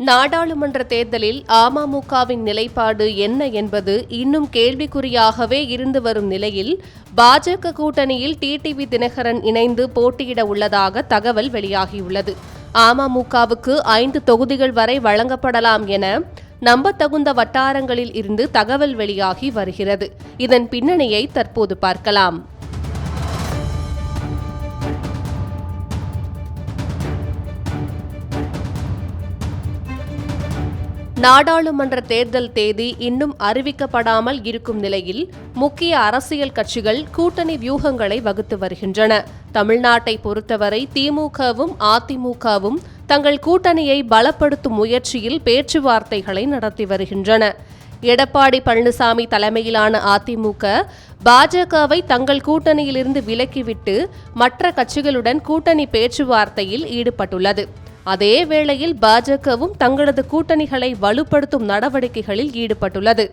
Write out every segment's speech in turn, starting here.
நாடாளுமன்ற தேர்தலில் அமமுகவின் நிலைப்பாடு என்ன என்பது இன்னும் கேள்விக்குறியாகவே இருந்து வரும் நிலையில் பாஜக கூட்டணியில் டிடிவி தினகரன் இணைந்து போட்டியிட உள்ளதாக தகவல் வெளியாகியுள்ளது. அமமுகவுக்கு ஐந்து தொகுதிகள் வரை வழங்கப்படலாம் என நம்பத்தகுந்த வட்டாரங்களில் இருந்து தகவல் வெளியாகி வருகிறது. இதன் பின்னணியை தற்போது பார்க்கலாம். நாடாளுமன்ற தேர்தல் தேதி இன்னும் அறிவிக்கப்படாமல் இருக்கும் நிலையில் முக்கிய அரசியல் கட்சிகள் கூட்டணி வியூகங்களை வகுத்து வருகின்றன. தமிழ்நாட்டை பொறுத்தவரை திமுகவும் அதிமுகவும் தங்கள் கூட்டணியை பலப்படுத்தும் முயற்சியில் பேச்சுவார்த்தைகளை நடத்தி வருகின்றன. எடப்பாடி பழனிசாமி தலைமையிலான அதிமுக பாஜகவை தங்கள் கூட்டணியிலிருந்து விலக்கிவிட்டு மற்ற கட்சிகளுடன் கூட்டணி பேச்சுவார்த்தையில் ஈடுபட்டுள்ளது. அதே வேளையில் பாஜகவும் தங்களது கூட்டணிகளை வலுப்படுத்தும் நடவடிக்கைகளில் ஈடுபட்டுள்ளது.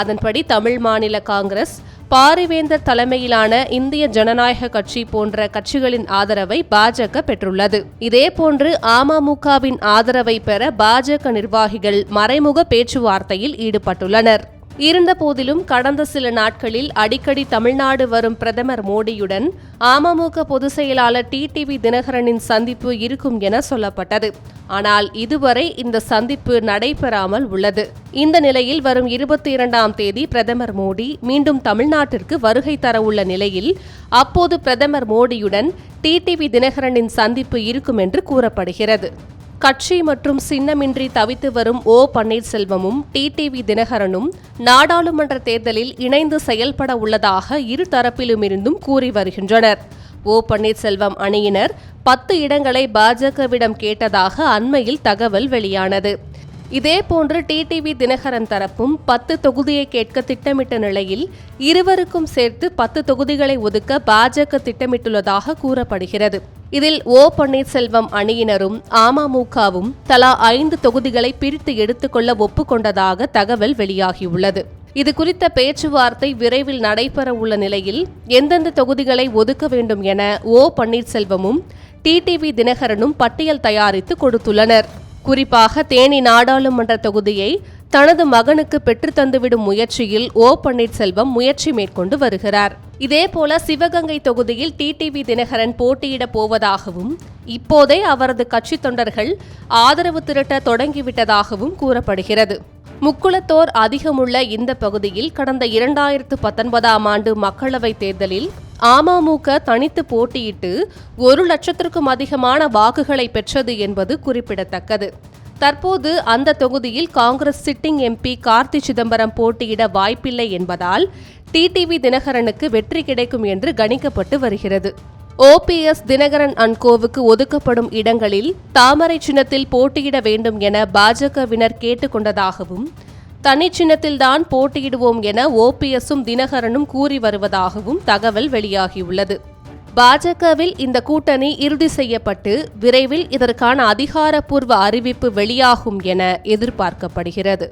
அதன்படி தமிழ் மாநில காங்கிரஸ் பாரிவேந்தர் தலைமையிலான இந்திய ஜனநாயக கட்சி போன்ற கட்சிகளின் ஆதரவை பாஜக பெற்றுள்ளது. இதேபோன்று அமமுகவின் ஆதரவை பெற பாஜக நிர்வாகிகள் மறைமுக பேச்சுவார்த்தையில் ஈடுபட்டுள்ளனர். இருந்தபோதிலும் கடந்த சில நாட்களில் அடிக்கடி தமிழ்நாடு வரும் பிரதமர் மோடியுடன் அமமுக பொதுச் செயலாளர் டிடிவி தினகரனின் சந்திப்பு இருக்கும் என சொல்லப்பட்டது. ஆனால் இதுவரை இந்த சந்திப்பு நடைபெறாமல் உள்ளது. இந்த நிலையில் வரும் இருபத்தி இரண்டாம் தேதி பிரதமர் மோடி மீண்டும் தமிழ்நாட்டிற்கு வருகை தரவுள்ள நிலையில் அப்போது பிரதமர் மோடியுடன் டிடிவி தினகரனின் சந்திப்பு இருக்கும் என்று கூறப்படுகிறது. கட்சி மற்றும் சின்னமின்றி தவித்து வரும் ஓ பன்னீர்செல்வமும் டிடிவி தினகரனும் நாடாளுமன்ற தேர்தலில் இணைந்து செயல்பட உள்ளதாக இரு தரப்பிலுமிருந்தும் கூறி வருகின்றனர். ஓ பன்னீர்செல்வம் அணியினர் பத்து இடங்களை பாஜகவிடம் கேட்டதாக அண்மையில் தகவல் வெளியானது. இதேபோன்று டிடிவி தினகரன் தரப்பும் பத்து தொகுதியை கேட்க திட்டமிட்ட நிலையில் இருவருக்கும் சேர்த்து பத்து தொகுதிகளை ஒதுக்க பாஜக திட்டமிட்டுள்ளதாக கூறப்படுகிறது. இதில் ஓ பன்னீர்செல்வம் அணியினரும் அமமுகவும் தலா ஐந்து தொகுதிகளை பிரித்து எடுத்துக்கொள்ள ஒப்புக்கொண்டதாக தகவல் வெளியாகியுள்ளது. இது குறித்த பேச்சுவார்த்தை விரைவில் நடைபெற உள்ள நிலையில் எந்தெந்த தொகுதிகளை ஒதுக்க வேண்டும் என ஓ பன்னீர்செல்வமும் டிடிவி தினகரனும் பட்டியல் தயாரித்து கொடுத்துள்ளனர். குறிப்பாக தேனி நாடாளுமன்ற தொகுதியை தனது மகனுக்கு பெற்றுத்தந்துவிடும் முயற்சியில் ஓ பன்னீர்செல்வம் முயற்சி மேற்கொண்டு வருகிறார். இதேபோல சிவகங்கை தொகுதியில் டிடிவி தினகரன் போட்டியிடப் போவதாகவும் இப்போதே அவரது கட்சி தொண்டர்கள் ஆதரவு திரட்ட தொடங்கிவிட்டதாகவும் கூறப்படுகிறது. முக்குளத்தோர் அதிகமுள்ள இந்த பகுதியில் கடந்த இரண்டாயிரத்து பத்தொன்பதாம் ஆண்டு மக்களவைத் தேர்தலில் அமமுக தனித்து போட்டியிட்டு ஒரு லட்சத்திற்கும் அதிகமான வாக்குகளை பெற்றது என்பது குறிப்பிடத்தக்கது. தற்போது அந்த தொகுதியில் காங்கிரஸ் சிட்டிங் எம்பி கார்த்தி சிதம்பரம் போட்டியிட வாய்ப்பில்லை என்பதால் டிடிவி தினகரனுக்கு வெற்றி கிடைக்கும் என்று கணிக்கப்பட்டு வருகிறது. ஓபிஎஸ் தினகரன் அன்கோவுக்கு ஒதுக்கப்படும் இடங்களில் தாமரை சின்னத்தில் போட்டியிட வேண்டும் என பாஜகவினர் கேட்டுக்கொண்டதாகவும் தனி சின்னத்தில்தான் போட்டியிடுவோம் என ஓபிஎஸும் தினகரனும் கூறி வருவதாகவும் தகவல் வெளியாகியுள்ளது. பாஜகவில் இந்த கூட்டணி இறுதி செய்யப்பட்டு விரைவில் இதற்கான அதிகாரப்பூர்வ அறிவிப்பு வெளியாகும் என எதிர்பார்க்கப்படுகிறது.